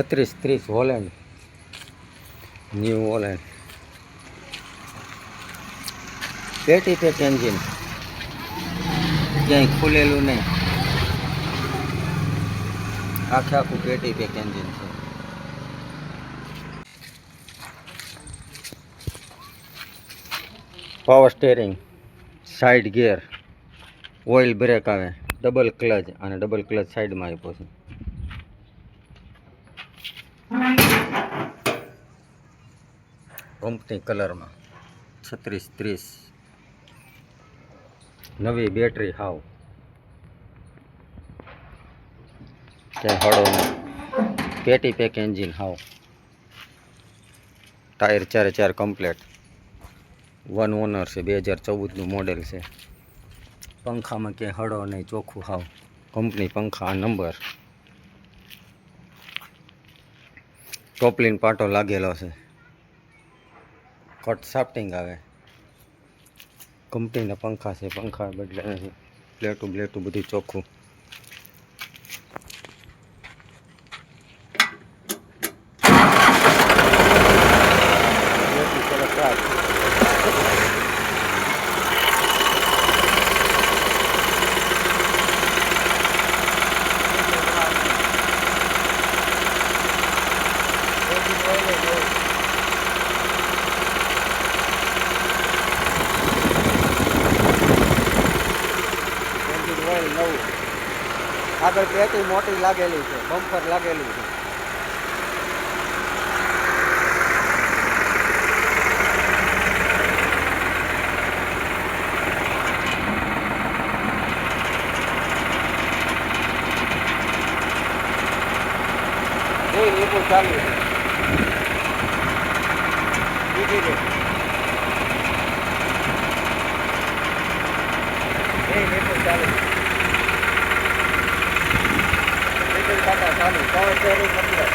છત્રીસ, ત્રીસ Holland. New Holland. પેટી પેક એન્જિન ક્યાંય ખુલેલું નહીં. આખે આખું પેટી પેક એન્જિન છે. Power steering side gear oil brake આવે. ડબલ ક્લચ અને ડબલ ક્લચ સાઈડમાં આપ્યો છે. કંપની કલરમાં. છત્રીસ, ત્રીસ. નવી બેટરી હાવ. ક્યાંય હળો પેટી પેક એન્જિન હાવ. ટાયર ચારે ચાર કમ્પ્લેટ. વન ઓનર છે, બે હજાર ચૌદનું મોડેલ છે. પંખામાં ક્યાંય હળો નહીં, ચોખ્ખું હાવ. કંપની પંખા નંબર. ટોપલીન પાટો લાગેલો છે કટ સાફ્ટિંગ આવે કંપનીના પંખા છે પંખા બદલે નથી પ્લેટું બ્લેટું બધું ચોખ્ખું બેટરી સરસ નવું આગળ પેટી મોટી લાગેલી છે બમ્પર લાગેલું છે એ લીંબુ ચાલુ છે બીજી રે એ લીંબુ ચાલુ Money. Voluntary